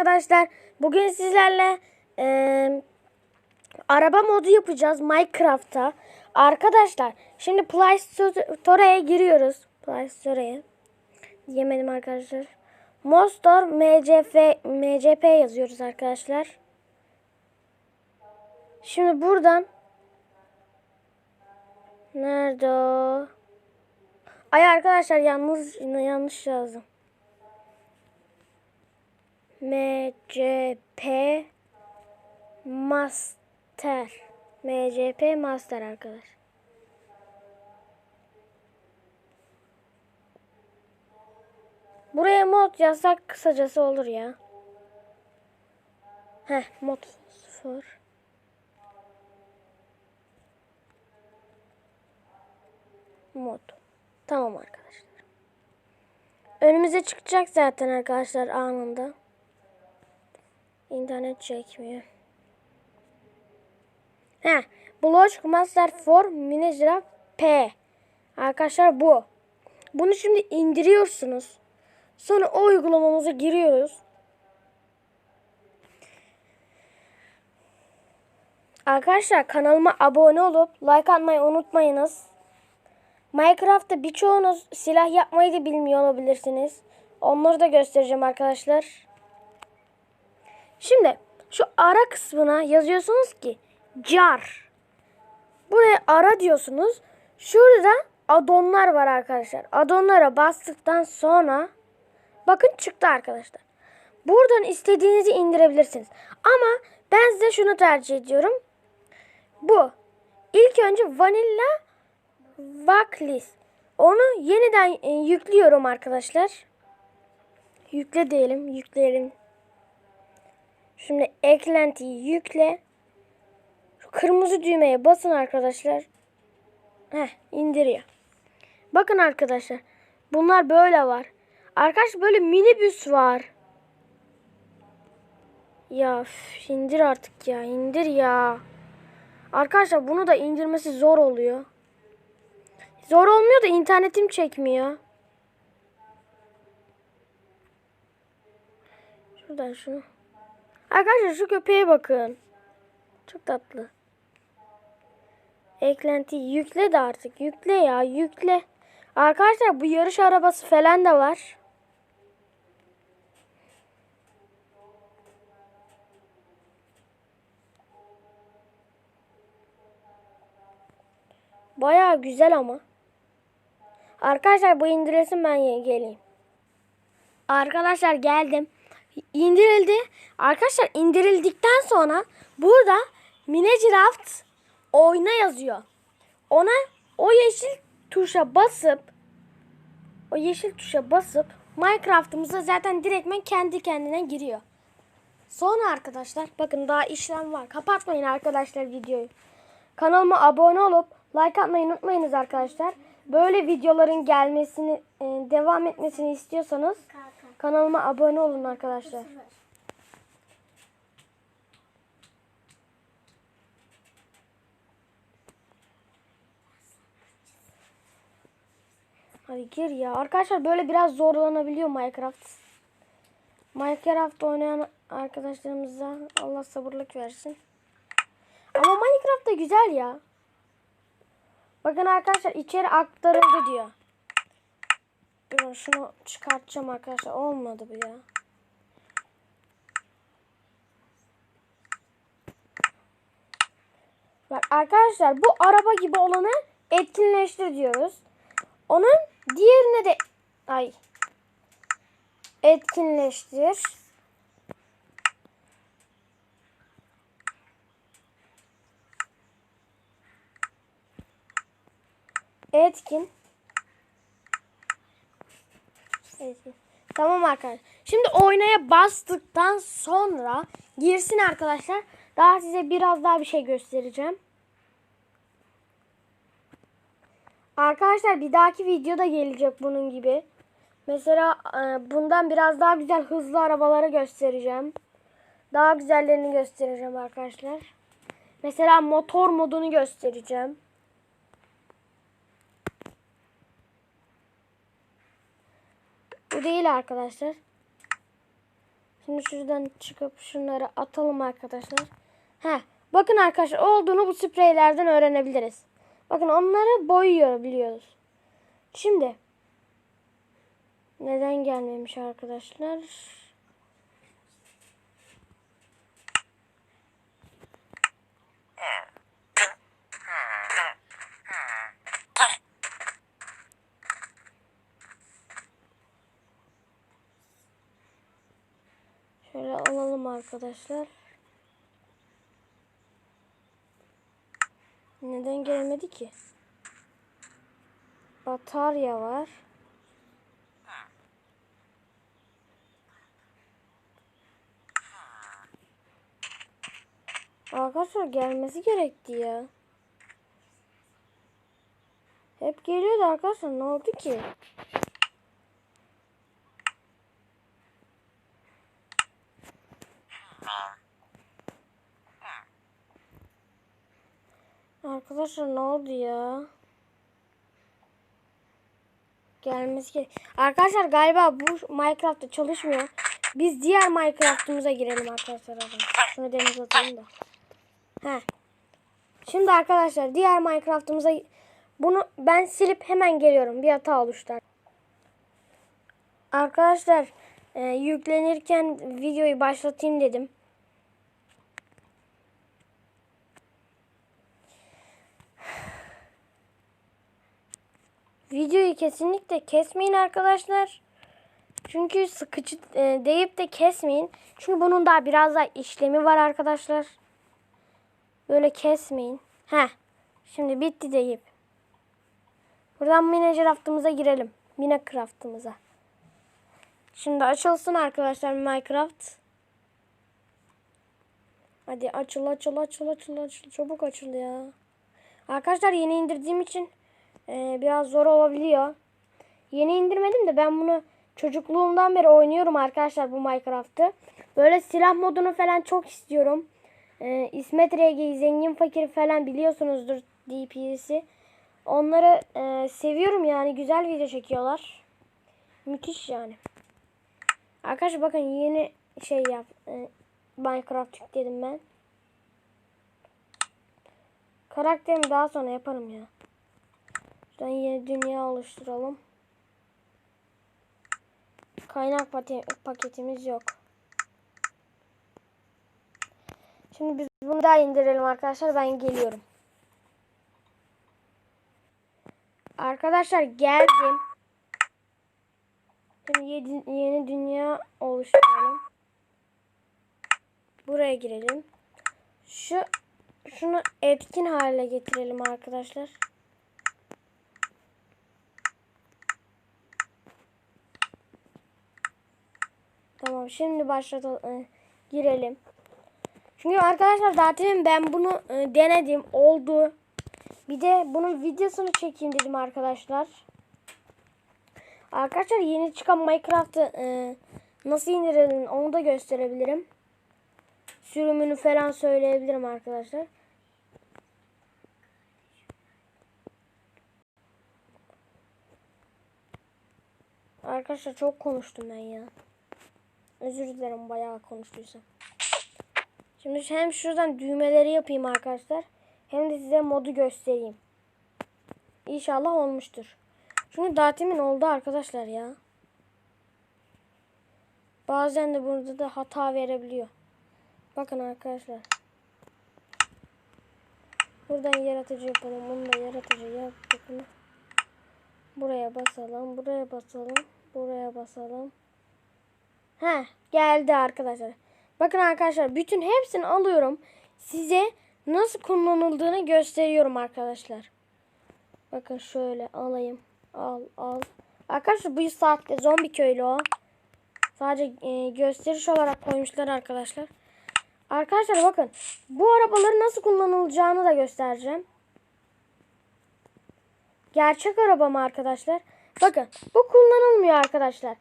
Arkadaşlar bugün sizlerle eee, araba modu yapacağız Minecraft'ta. Arkadaşlar şimdi Play Store'a giriyoruz. Play Store'a. Diyemedim arkadaşlar. Mostor MCF MCP yazıyoruz arkadaşlar. Şimdi buradan Nerede? Ay arkadaşlar yalnız yanlış yazdım. MCP Master. MCP Master arkadaş. Buraya mod yazsak kısacası olur ya. Heh mod 0. Mod. Tamam arkadaşlar. Önümüze çıkacak zaten arkadaşlar anında. İnternet çekmiyor. He, Block Master for Minecraft P. Arkadaşlar bu. Bunu şimdi indiriyorsunuz. Sonra o uygulamamıza giriyoruz. Arkadaşlar kanalıma abone olup like atmayı unutmayınız. Minecraft'ta birçoğunuz silah yapmayı da bilmiyor olabilirsiniz. Onları da göstereceğim arkadaşlar. Şimdi şu ara kısmına yazıyorsunuz ki car. Buraya ara diyorsunuz. Şurada adonlar var arkadaşlar. Adonlara bastıktan sonra bakın çıktı arkadaşlar. Buradan istediğinizi indirebilirsiniz. Ama ben size şunu tercih ediyorum. Bu. İlk önce vanilla Vaklis. Onu yeniden e, yüklüyorum arkadaşlar. Yükle diyelim. Yükleyelim. Şimdi eklentiyi yükle. Şu kırmızı düğmeye basın arkadaşlar. Heh indiriyor. Bakın arkadaşlar. Bunlar böyle var. Arkadaşlar böyle minibüs var. Ya üf, indir artık ya. indir ya. Arkadaşlar bunu da indirmesi zor oluyor. Zor olmuyor da internetim çekmiyor. Şuradan şunu. Arkadaşlar şu köpeğe bakın. Çok tatlı. Eklenti yükle de artık. Yükle ya yükle. Arkadaşlar bu yarış arabası falan da var. Baya güzel ama. Arkadaşlar bu indirilsin ben geleyim. Arkadaşlar geldim. İndirildi. Arkadaşlar indirildikten sonra burada Minecraft oyna yazıyor. Ona o yeşil tuşa basıp o yeşil tuşa basıp Minecraft'ımıza zaten direktmen kendi kendine giriyor. Sonra arkadaşlar bakın daha işlem var. Kapatmayın arkadaşlar videoyu. Kanalıma abone olup like atmayı unutmayınız arkadaşlar. Böyle videoların gelmesini, e, devam etmesini istiyorsanız kanalıma abone olun arkadaşlar. Hadi gir ya. Arkadaşlar böyle biraz zorlanabiliyor Minecraft. Minecraft oynayan arkadaşlarımıza Allah sabırlık versin. Ama Minecraft da güzel ya. Bakın arkadaşlar içeri aktarıldı diyor. Dur şunu çıkartacağım arkadaşlar. Olmadı bu ya. Bak arkadaşlar bu araba gibi olanı etkinleştir diyoruz. Onun diğerine de ay etkinleştir. Etkin. Tamam arkadaşlar. Şimdi oynaya bastıktan sonra girsin arkadaşlar. Daha size biraz daha bir şey göstereceğim. Arkadaşlar bir dahaki videoda gelecek bunun gibi. Mesela e, bundan biraz daha güzel hızlı arabaları göstereceğim. Daha güzellerini göstereceğim arkadaşlar. Mesela motor modunu göstereceğim. Değil arkadaşlar. Şimdi şuradan çıkıp şunları atalım arkadaşlar. He, bakın arkadaşlar olduğunu bu spreylerden öğrenebiliriz. Bakın onları boyuyor biliyoruz. Şimdi neden gelmemiş arkadaşlar? Şöyle alalım arkadaşlar. Neden gelmedi ki? Batarya var. Arkadaşlar gelmesi gerekti ya. Hep geliyordu arkadaşlar. Ne oldu ki? Arkadaşlar ne oldu ya? Gelmesi gerek. Arkadaşlar galiba bu Minecraft'ta çalışmıyor. Biz diğer Minecraft'ımıza girelim arkadaşlar. Şunu denize atayım da. He. Şimdi arkadaşlar diğer Minecraft'ımıza bunu ben silip hemen geliyorum. Bir hata oluştu. Arkadaşlar e, yüklenirken videoyu başlatayım dedim. Videoyu kesinlikle kesmeyin arkadaşlar. Çünkü sıkıcı e, deyip de kesmeyin. Çünkü bunun daha biraz daha işlemi var arkadaşlar. Böyle kesmeyin. Heh. Şimdi bitti deyip. Buradan Minecraft'ımıza girelim. Minecraft'ımıza. Şimdi açılsın arkadaşlar Minecraft. Hadi açıl açıl açıl açıl açıl. Çabuk açıl ya. Arkadaşlar yeni indirdiğim için e, biraz zor olabiliyor. Yeni indirmedim de ben bunu çocukluğumdan beri oynuyorum arkadaşlar bu Minecraft'ı. Böyle silah modunu falan çok istiyorum. E, İsmet RG, Zengin Fakir falan biliyorsunuzdur DPS'i. Onları e, seviyorum yani güzel video çekiyorlar. Müthiş yani. Arkadaşlar bakın yeni şey yap. E, Minecraft yükledim ben. Karakterimi daha sonra yaparım ya. Şuradan yeni dünya oluşturalım. Kaynak paketimiz yok. Şimdi biz bunu daha indirelim arkadaşlar. Ben geliyorum. Arkadaşlar geldim. Şimdi yeni, yeni dünya oluşturalım. Buraya girelim. Şu şunu etkin hale getirelim arkadaşlar. Tamam şimdi başlatalım. Ee, girelim. Çünkü arkadaşlar zaten ben bunu e, denedim. Oldu. Bir de bunun videosunu çekeyim dedim arkadaşlar. Arkadaşlar yeni çıkan Minecraft'ı e, nasıl indirelim onu da gösterebilirim. Sürümünü falan söyleyebilirim arkadaşlar. Arkadaşlar çok konuştum ben ya. Özür dilerim bayağı konuştuysam. Şimdi hem şuradan düğmeleri yapayım arkadaşlar. Hem de size modu göstereyim. İnşallah olmuştur. Çünkü datimin oldu arkadaşlar ya. Bazen de burada da hata verebiliyor. Bakın arkadaşlar. Buradan yaratıcı yapalım. Bunu da yaratıcı yaptık? Buraya basalım. Buraya basalım. Buraya basalım. He geldi arkadaşlar. Bakın arkadaşlar bütün hepsini alıyorum. Size nasıl kullanıldığını gösteriyorum arkadaşlar. Bakın şöyle alayım. Al al. Arkadaşlar bu saatte zombi köylü o. Sadece e, gösteriş olarak koymuşlar arkadaşlar. Arkadaşlar bakın. Bu arabaları nasıl kullanılacağını da göstereceğim. Gerçek arabam arkadaşlar. Bakın bu kullanılmıyor arkadaşlar.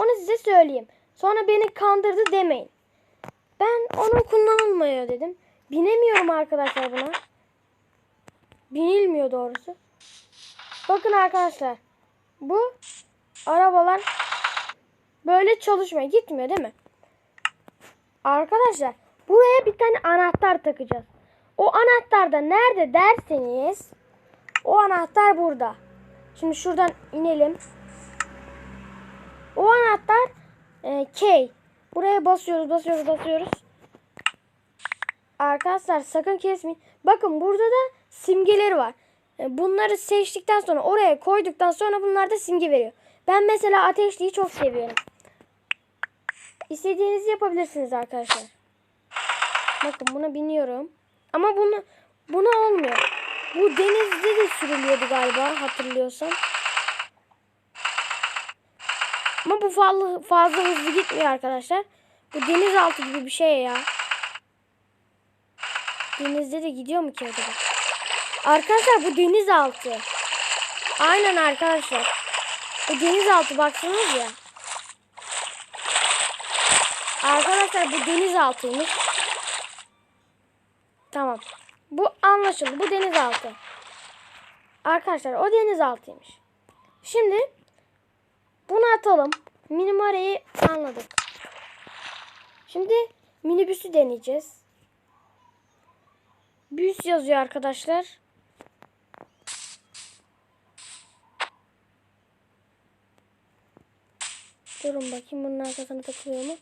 Onu size söyleyeyim. Sonra beni kandırdı demeyin. Ben onu kullanılmıyor dedim. Binemiyorum arkadaşlar buna. Binilmiyor doğrusu. Bakın arkadaşlar. Bu arabalar böyle çalışmıyor. Gitmiyor değil mi? Arkadaşlar buraya bir tane anahtar takacağız. O anahtar da nerede derseniz o anahtar burada. Şimdi şuradan inelim. O anahtar e, K. Buraya basıyoruz, basıyoruz, basıyoruz. Arkadaşlar sakın kesmeyin. Bakın burada da simgeleri var. E, Bunları seçtikten sonra oraya koyduktan sonra bunlar da simge veriyor. Ben mesela ateşliği çok seviyorum. İstediğinizi yapabilirsiniz arkadaşlar. Bakın buna biniyorum. Ama bunu buna olmuyor. Bu denizde de sürülüyordu galiba hatırlıyorsam. Ama bu fazla, fazla hızlı gitmiyor arkadaşlar. Bu denizaltı gibi bir şey ya. Denizde de gidiyor mu ki acaba? Arkadaşlar bu denizaltı. Aynen arkadaşlar. Bu denizaltı baksanız ya. Arkadaşlar bu denizaltıymış. Tamam. Bu anlaşıldı. Bu denizaltı. Arkadaşlar o denizaltıymış. Şimdi bunu atalım. Minimareyi anladık. Şimdi minibüsü deneyeceğiz. Büs yazıyor arkadaşlar. Durun bakayım bunun arkasına takılıyor mu?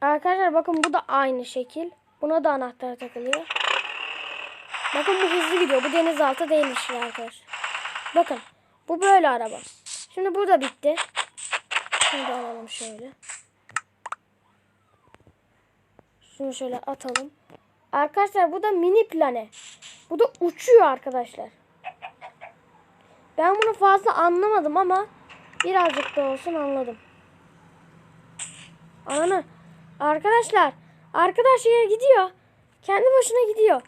Arkadaşlar bakın bu da aynı şekil. Buna da anahtar takılıyor. Bakın bu hızlı gidiyor. Bu denizaltı değilmiş arkadaşlar. Bakın bu böyle araba. Şimdi bu bitti. Şunu da alalım şöyle. Şunu şöyle atalım. Arkadaşlar bu da mini plane. Bu da uçuyor arkadaşlar. Ben bunu fazla anlamadım ama birazcık da olsun anladım. Ananı. Arkadaşlar. Arkadaş yere gidiyor. Kendi başına gidiyor.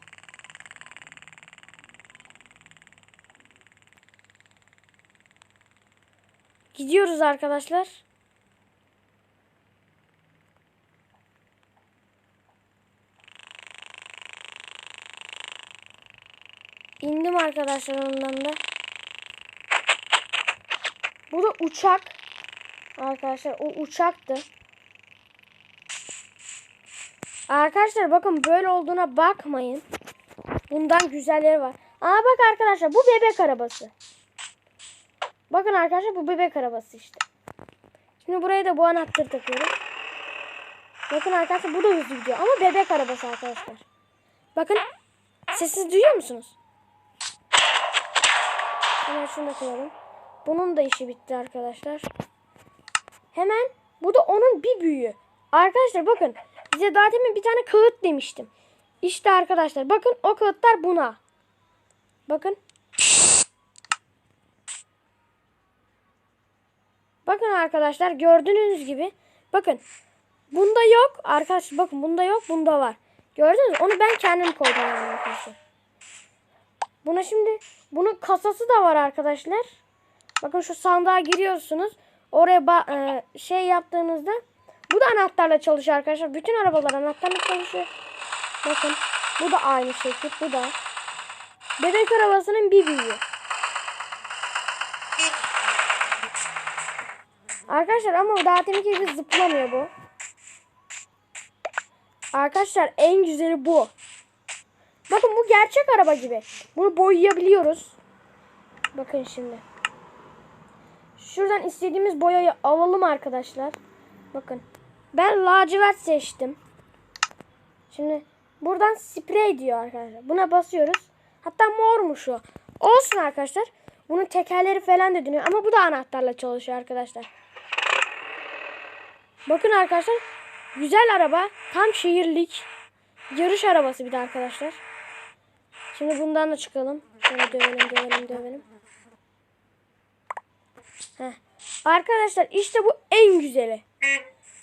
Gidiyoruz arkadaşlar. İndim arkadaşlar ondan da. Bu da uçak. Arkadaşlar o uçaktı. Arkadaşlar bakın böyle olduğuna bakmayın. Bundan güzelleri var. Aa bak arkadaşlar bu bebek arabası. Bakın arkadaşlar bu bebek arabası işte. Şimdi buraya da bu anahtarı takıyorum. Bakın arkadaşlar bu da hızlı gidiyor ama bebek arabası arkadaşlar. Bakın sesini duyuyor musunuz? Hemen şunu da koyalım. Bunun da işi bitti arkadaşlar. Hemen bu da onun bir büyüğü. Arkadaşlar bakın size daha demin bir tane kağıt demiştim. İşte arkadaşlar bakın o kağıtlar buna. Bakın. Bakın arkadaşlar gördüğünüz gibi bakın bunda yok arkadaşlar bakın bunda yok bunda var. Gördünüz mü? Onu ben kendim koydum arkadaşlar. Buna şimdi bunun kasası da var arkadaşlar. Bakın şu sandığa giriyorsunuz. Oraya e, şey yaptığınızda bu da anahtarla çalışıyor arkadaşlar. Bütün arabalar anahtarla çalışıyor. Bakın bu da aynı şekil. Bu da. Bebek arabasının bir büyüğü. Arkadaşlar ama daha deminki gibi zıplamıyor bu. Arkadaşlar en güzeli bu. Bakın bu gerçek araba gibi. Bunu boyayabiliyoruz. Bakın şimdi. Şuradan istediğimiz boyayı alalım arkadaşlar. Bakın. Ben lacivert seçtim. Şimdi buradan sprey diyor arkadaşlar. Buna basıyoruz. Hatta mormuş o. Olsun arkadaşlar. Bunun tekerleri falan da dönüyor. Ama bu da anahtarla çalışıyor arkadaşlar. Bakın arkadaşlar. Güzel araba. Tam şehirlik. Yarış arabası bir de arkadaşlar. Şimdi bundan da çıkalım. Şöyle dövelim dövelim dövelim. Heh. Arkadaşlar işte bu en güzeli.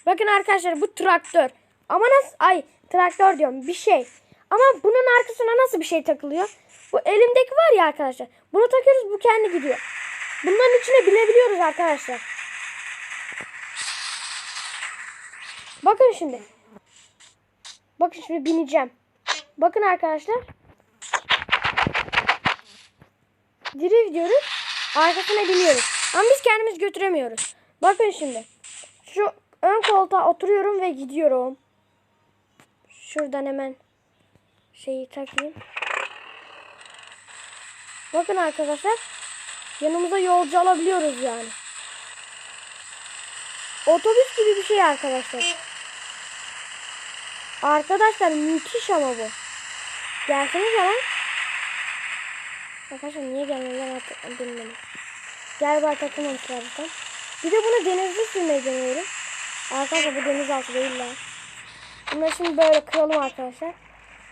Bakın arkadaşlar bu traktör. Ama nasıl ay traktör diyorum bir şey. Ama bunun arkasına nasıl bir şey takılıyor? Bu elimdeki var ya arkadaşlar. Bunu takıyoruz bu kendi gidiyor. Bunların içine binebiliyoruz arkadaşlar. Bakın şimdi. Bakın şimdi bineceğim. Bakın arkadaşlar. Drift diyoruz. Arkasına biniyoruz. Ama biz kendimiz götüremiyoruz. Bakın şimdi. Şu ön koltuğa oturuyorum ve gidiyorum. Şuradan hemen şeyi takayım. Bakın arkadaşlar. Yanımıza yolcu alabiliyoruz yani. Otobüs gibi bir şey arkadaşlar. Arkadaşlar müthiş ama bu. Gelseniz lan. Arkadaşlar niye gelmeden artık bilmiyorum. Galiba takılmamışlar zaten. Bir de bunu denizde sürmeyi deniyorum. Arkadaşlar bu denizaltı değil lan. Bunları şimdi böyle kıralım arkadaşlar.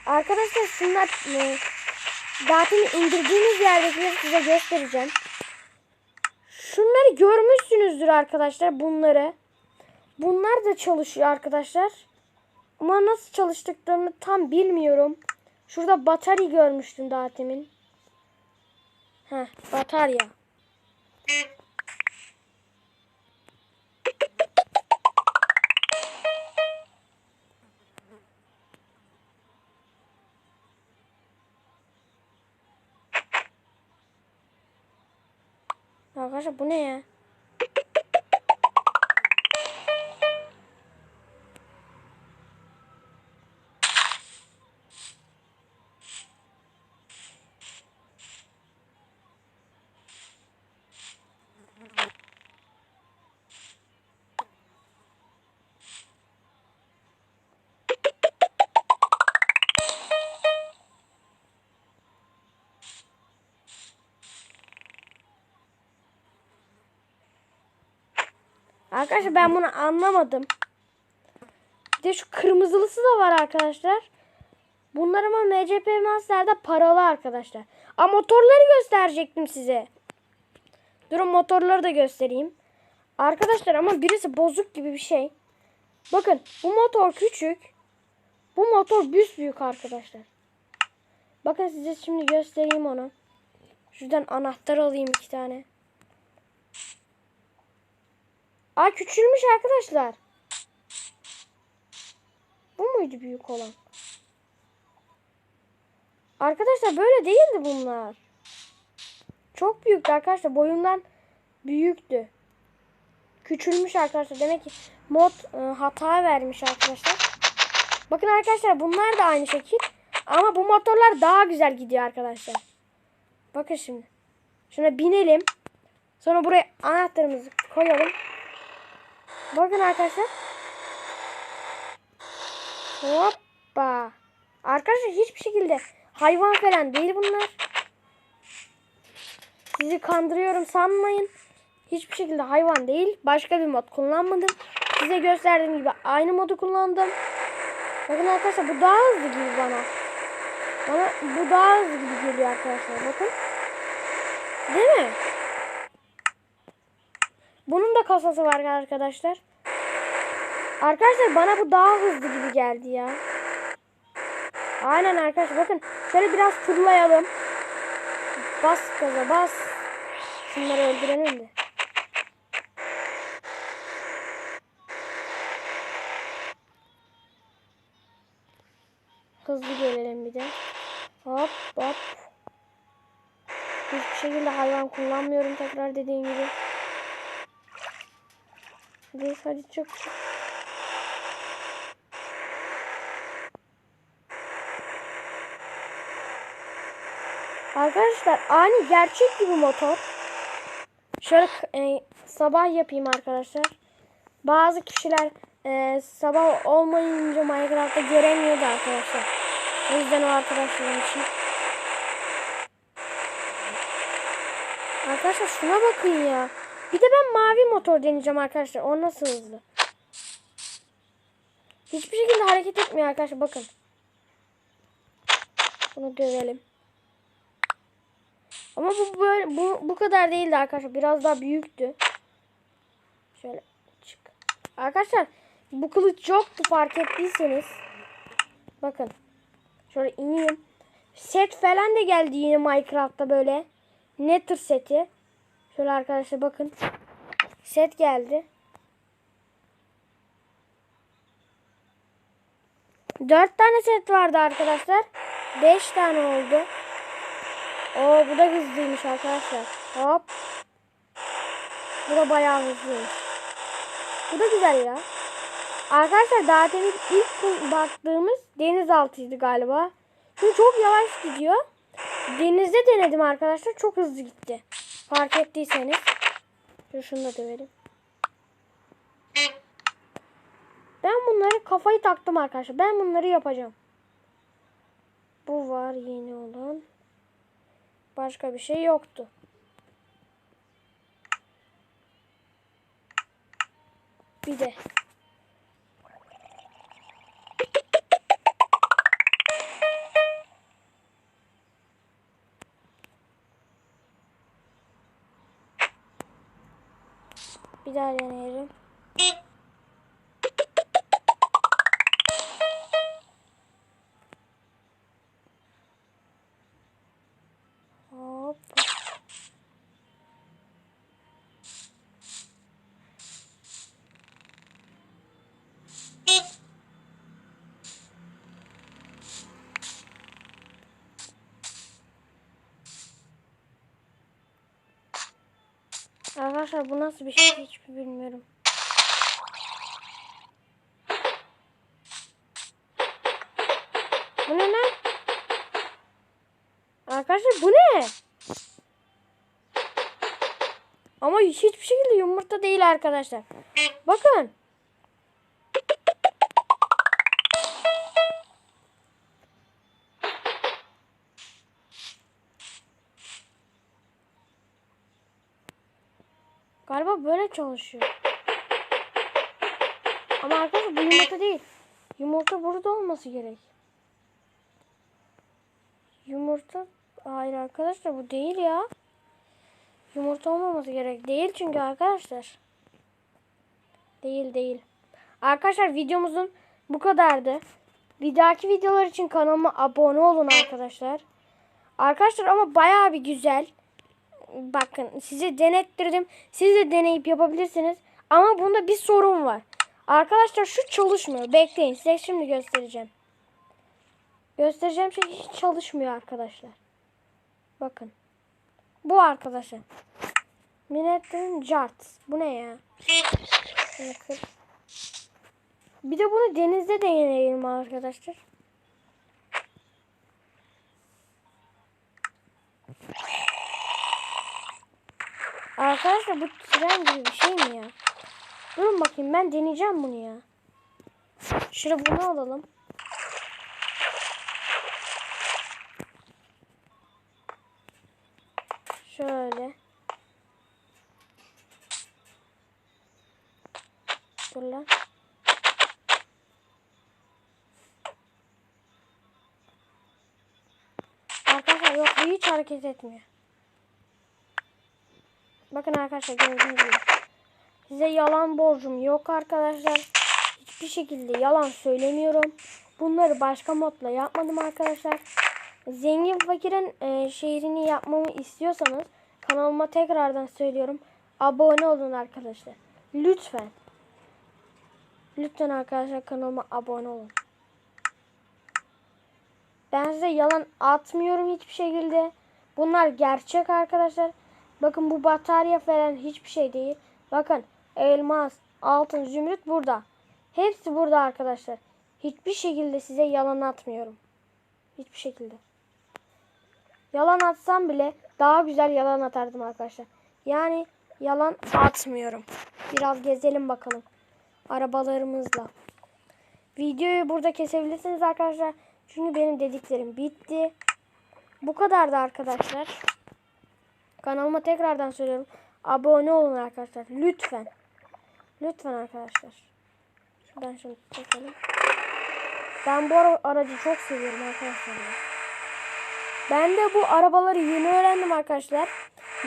Arkadaşlar şunlar e, zaten indirdiğimiz yerdekileri size göstereceğim. Şunları görmüşsünüzdür arkadaşlar bunları. Bunlar da çalışıyor arkadaşlar. Ama nasıl çalıştıklarını tam bilmiyorum. Şurada batarya görmüştüm daha demin. Heh, batarya. Arkadaşlar bu ne ya? Arkadaşlar ben bunu anlamadım. Bir de şu kırmızılısı da var arkadaşlar. Bunlar ama MCP Master'da paralı arkadaşlar. Aa motorları gösterecektim size. Durun motorları da göstereyim. Arkadaşlar ama birisi bozuk gibi bir şey. Bakın bu motor küçük. Bu motor büyük arkadaşlar. Bakın size şimdi göstereyim onu. Şuradan anahtar alayım iki tane. Aa küçülmüş arkadaşlar. Bu muydu büyük olan? Arkadaşlar böyle değildi bunlar. Çok büyüktü arkadaşlar. Boyundan büyüktü. Küçülmüş arkadaşlar. Demek ki mod e, hata vermiş arkadaşlar. Bakın arkadaşlar bunlar da aynı şekil. Ama bu motorlar daha güzel gidiyor arkadaşlar. Bakın şimdi. Şuna binelim. Sonra buraya anahtarımızı koyalım. Bakın arkadaşlar. Hoppa. Arkadaşlar hiçbir şekilde hayvan falan değil bunlar. Sizi kandırıyorum sanmayın. Hiçbir şekilde hayvan değil. Başka bir mod kullanmadım. Size gösterdiğim gibi aynı modu kullandım. Bakın arkadaşlar bu daha hızlı gibi bana. Bana bu daha hızlı gibi geliyor arkadaşlar. Bakın. Değil mi? Bunun da kasası var arkadaşlar. Arkadaşlar bana bu daha hızlı gibi geldi ya. Aynen arkadaşlar bakın. Şöyle biraz turlayalım. Bas gaza bas. Şunları öldürelim de. Hızlı gelelim bir de. Hop hop. Hiçbir şekilde hayvan kullanmıyorum tekrar dediğim gibi. Hadi hadi çık. Arkadaşlar aynı gerçek gibi motor. Şöyle e, sabah yapayım arkadaşlar. Bazı kişiler e, sabah olmayınca Minecraft'ta göremiyordu arkadaşlar. O yüzden o arkadaşlarım için. Arkadaşlar şuna bakın ya. Bir de ben mavi motor deneyeceğim arkadaşlar. O nasıl hızlı? Hiçbir şekilde hareket etmiyor arkadaşlar. Bakın. Bunu dövelim. Ama bu böyle bu, bu kadar değildi arkadaşlar. Biraz daha büyüktü. Şöyle çık. Arkadaşlar bu kılıç yoktu fark ettiyseniz. Bakın. Şöyle ineyim. Set falan da geldi yine Minecraft'ta böyle. Nether seti. Şöyle arkadaşlar bakın. Set geldi. Dört tane set vardı arkadaşlar. Beş tane oldu. Oo bu da hızlıymış arkadaşlar. Hop. Bu da bayağı hızlıymış. Bu da güzel ya. Arkadaşlar daha demin ilk baktığımız denizaltıydı galiba. Şimdi çok yavaş gidiyor. Denizde denedim arkadaşlar. Çok hızlı gitti. Fark ettiyseniz. Dur şunu da dövelim. Ben bunları kafayı taktım arkadaşlar. Ben bunları yapacağım. Bu var yeni olan. Başka bir şey yoktu. Bir de. Bir daha deneyelim. Arkadaşlar bu nasıl bir şey hiç bilmiyorum. Bu ne lan? Arkadaşlar bu ne? Ama hiçbir şekilde yumurta değil arkadaşlar. Bakın. Galiba böyle çalışıyor. Ama arkadaşlar bu yumurta değil. Yumurta burada olması gerek. Yumurta hayır arkadaşlar bu değil ya. Yumurta olmaması gerek. Değil çünkü arkadaşlar. Değil değil. Arkadaşlar videomuzun bu kadardı. Bir dahaki videolar için kanalıma abone olun arkadaşlar. Arkadaşlar ama bayağı bir güzel. Bakın size denettirdim. Siz de deneyip yapabilirsiniz. Ama bunda bir sorun var. Arkadaşlar şu çalışmıyor. Bekleyin size şimdi göstereceğim. Göstereceğim şey hiç çalışmıyor arkadaşlar. Bakın. Bu arkadaşlar. Minettin Jart. Bu ne ya? Bir de bunu denizde deneyelim arkadaşlar. Arkadaşlar bu tren gibi bir şey mi ya? Durun bakayım ben deneyeceğim bunu ya. Şuraya bunu alalım. Şöyle. Dur lan. Arkadaşlar yok bu hiç hareket etmiyor. Bakın arkadaşlar gördüğünüz gibi. Size yalan borcum yok arkadaşlar. Hiçbir şekilde yalan söylemiyorum. Bunları başka modla yapmadım arkadaşlar. Zengin fakirin e, şehrini yapmamı istiyorsanız kanalıma tekrardan söylüyorum. Abone olun arkadaşlar. Lütfen. Lütfen arkadaşlar kanalıma abone olun. Ben size yalan atmıyorum hiçbir şekilde. Bunlar gerçek arkadaşlar. Bakın bu batarya falan hiçbir şey değil. Bakın elmas, altın, zümrüt burada. Hepsi burada arkadaşlar. Hiçbir şekilde size yalan atmıyorum. Hiçbir şekilde. Yalan atsam bile daha güzel yalan atardım arkadaşlar. Yani yalan atmıyorum. Biraz gezelim bakalım. Arabalarımızla. Videoyu burada kesebilirsiniz arkadaşlar. Çünkü benim dediklerim bitti. Bu kadardı arkadaşlar. Kanalıma tekrardan söylüyorum. Abone olun arkadaşlar. Lütfen. Lütfen arkadaşlar. Şuradan şunu çekelim. Ben bu ara- aracı çok seviyorum arkadaşlar. Ben de bu arabaları yeni öğrendim arkadaşlar.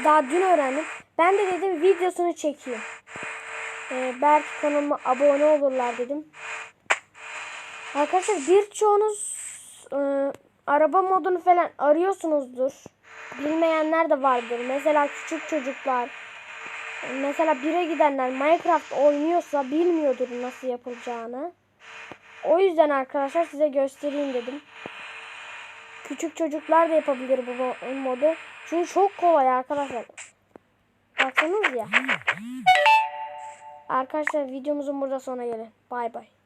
Daha dün öğrendim. Ben de dedim videosunu çekeyim. Ee, belki kanalıma abone olurlar dedim. Arkadaşlar birçoğunuz e, araba modunu falan arıyorsunuzdur. Bilmeyenler de vardır. Mesela küçük çocuklar. Mesela bire gidenler Minecraft oynuyorsa bilmiyordur nasıl yapılacağını. O yüzden arkadaşlar size göstereyim dedim. Küçük çocuklar da yapabilir bu mo- modu. Çünkü çok kolay arkadaşlar. Baksanız ya. Arkadaşlar videomuzun burada sona gelin. Bay bay.